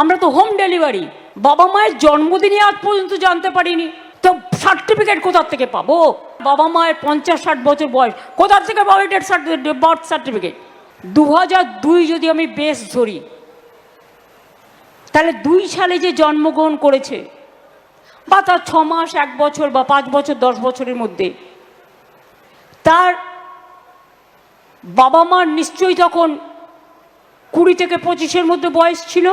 আমরা তো home delivery বাবা মায়ের জন্মদিনে আজ পর্যন্ত জানতে পারিনি। তো সার্টিফিকেট কোথার থেকে পাবো? বাবা মায়ের পঞ্চাশ ষাট বছর বয়স, কোথার থেকে পাবো ডেট বার্থ সার্টিফিকেট দু হাজার দুই যদি আমি বেশ ধরি, তাহলে দুই সালে যে জন্মগ্রহণ করেছে, বা তার ছ মাস, এক বছর, বা পাঁচ বছর, দশ বছরের মধ্যে, তার বাবা মার নিশ্চয়ই তখন কুড়ি থেকে পঁচিশের মধ্যে বয়স ছিল।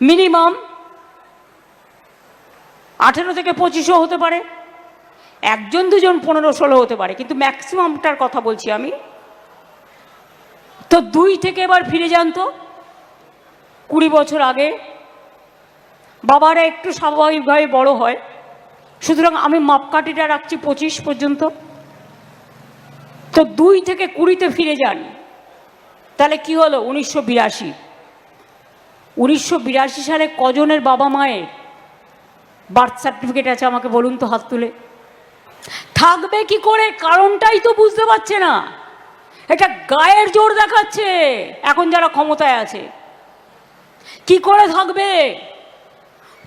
মিনিমাম আঠেরো থেকে পঁচিশও হতে পারে, একজন, দুজন, পনেরো, ষোলো হতে পারে, কিন্তু ম্যাক্সিমামটার কথা বলছি আমি। তো দুই থেকে এবার ফিরে যান তো, কুড়ি বছর আগে। বাবারা একটু স্বাভাবিকভাবে বড় হয়, সুতরাং আমি মাপকাঠিটা রাখছি পঁচিশ পর্যন্ত। তো দুই থেকে কুড়িতে ফিরে যান, তাহলে কি হলো? উনিশশো বিরাশি। উনিশশো বিরাশি সালে কজনের বাবা মায়ের বার্থ সার্টিফিকেট আছে আমাকে বলুন তো হাত তুলে। থাকবে কি করে? কারণটাই তো বুঝতে পারছে না। এটা গায়ের জোর দেখাচ্ছে, এখন যারা ক্ষমতায় আছে। কি করে থাকবে?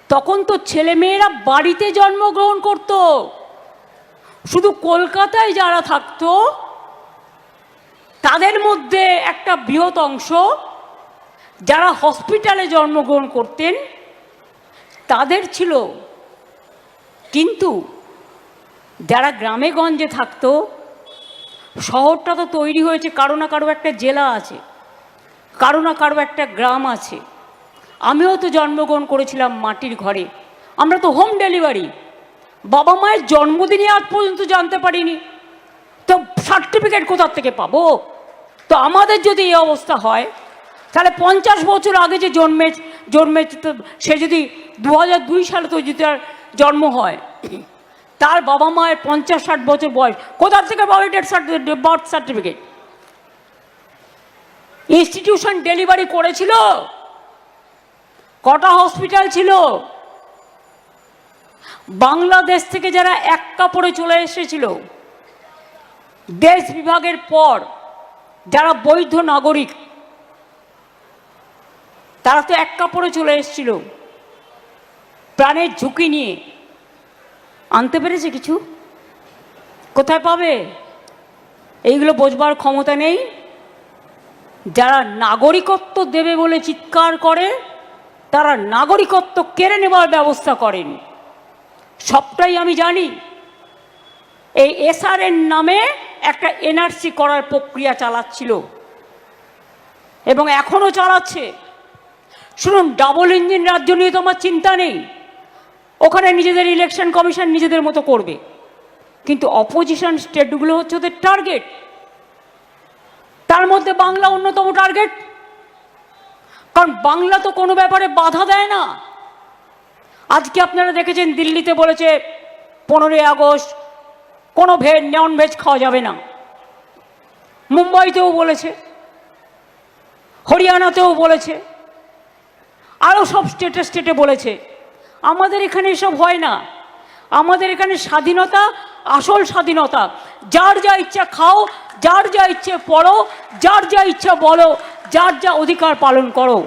তখন তো ছেলেমেয়েরা বাড়িতে জন্মগ্রহণ করত। শুধু কলকাতায় যারা থাকতো, তাদের মধ্যে একটা বৃহৎ অংশ যারা হসপিটালে জন্মগ্রহণ করতেন, তাদের ছিল। কিন্তু যারা গ্রামে গঞ্জে থাকতো, শহরটা তো তৈরি হয়েছে কারও না কারও একটা জেলা আছে, কারও না কারও একটা গ্রাম আছে। আমিও তো জন্মগ্রহণ করেছিলাম মাটির ঘরে। আমরা তো হোম ডেলিভারি। বাবা মায়ের জন্মদিনই আজ পর্যন্ত জানতে পারিনি। তো সার্টিফিকেট কোথার থেকে পাবো? তো আমাদের যদি এই অবস্থা হয় তাহলে পঞ্চাশ বছর আগে যে জন্মে জন্মে সে যদি দু দুই সালে তো যদি তার জন্ম হয়, তার বাবা মায়ের পঞ্চাশ ষাট বছর বয়স কোথার থেকে পাবে date birth certificate institution delivery করেছিল, কটা হসপিটাল ছিল? বাংলাদেশ থেকে যারা এক কাপড়ে চলে এসেছিল, দেশ বিভাগের পর যারা বৈধ নাগরিক তারা তো এক কাপড়ে চলে এসেছিল। প্রাণের ঝুঁকি নিয়ে। আনতে পেরেছে কিছু? কোথায় পাবে? এইগুলো বোঝবার ক্ষমতা নেই। যারা নাগরিকত্ব দেবে বলে চিৎকার করে, তারা নাগরিকত্ব কেড়ে নেবার ব্যবস্থা করেন। সবটাই আমি জানি। এই এসআরএন নামে একটা এনআরসি করার প্রক্রিয়া চালাচ্ছিল। এবং এখনও চালাচ্ছে। শুনুন ডাবল ইঞ্জিন রাজ্য নিয়ে তোমার চিন্তা নেই। ওখানে নিজেদের ইলেকশন কমিশন নিজেদের মতো করবে। কিন্তু অপোজিশন স্টেটগুলো হচ্ছে ওদের টার্গেট তার মধ্যে বাংলা অন্যতম টার্গেট কারণ বাংলা তো কোনো ব্যাপারে বাধা দেয় না। আজকে আপনারা দেখেছেন দিল্লিতে বলেছে, পনেরোই আগস্ট, কোনো ভেজ নন ভেজ খাওয়া যাবে না। মুম্বাইতেও বলেছে, হরিয়ানাতেও বলেছে। আরও সব স্টেটে স্টেটে বলেছে। আমাদের এখানে এসব হয় না। আমাদের এখানে স্বাধীনতা, আসল স্বাধীনতা। যার যা ইচ্ছা খাও, যার যা ইচ্ছে পড়ো, যার যা ইচ্ছা বলো, যার যা অধিকার পালন করো।